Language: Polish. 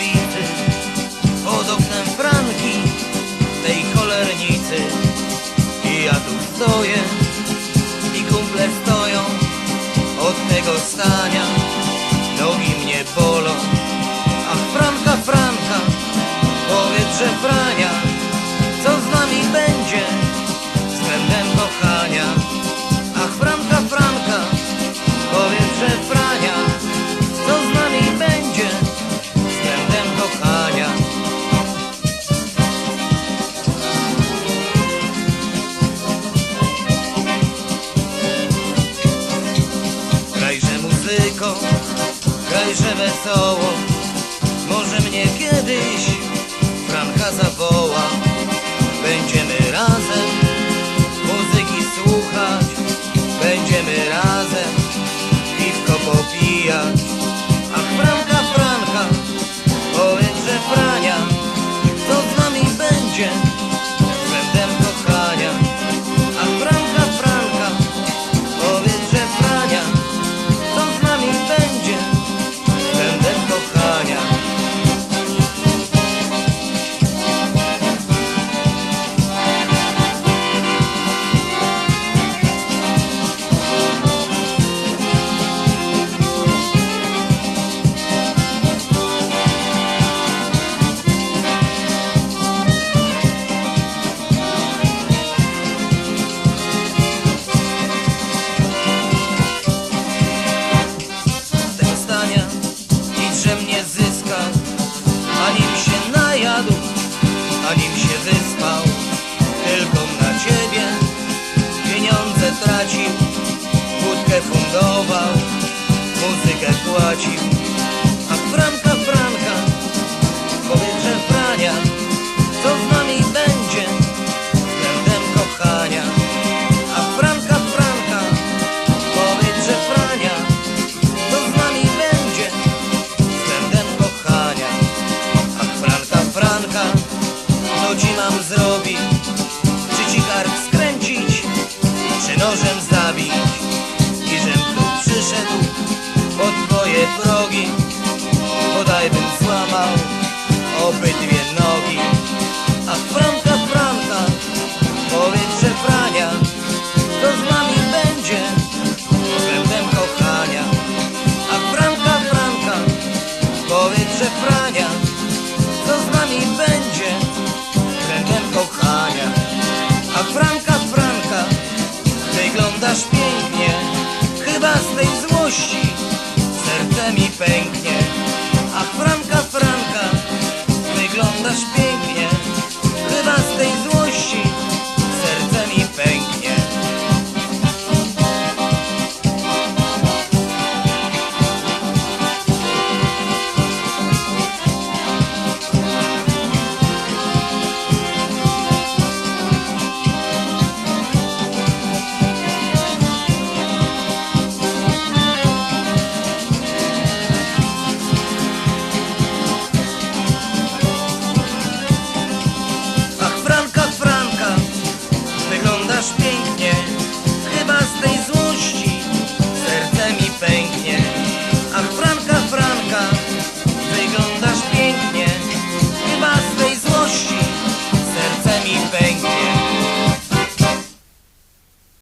ulicy Pod oknem Franki, tej cholernicy. I ja tu stoję i kumple stoją Od tego stania. Nogi mnie bolą Ach, Franka Muzyko, grajże wesoło. Może mnie kiedyś Franka zawoła. Będziemy razem muzyki słuchać. Będziemy razem piwko popijać anim się wyspał, tylko na ciebie pieniądze tracił, wódkę fundował, muzykę płacił. A Franka, Franka, powiedz, że Frania, co z nami będzie względem kochania? A Franka, Franka, powiedz, że Frania, co z nami będzie względem kochania? Ach, Franka, Franka, co ci złości serce mi pęknie.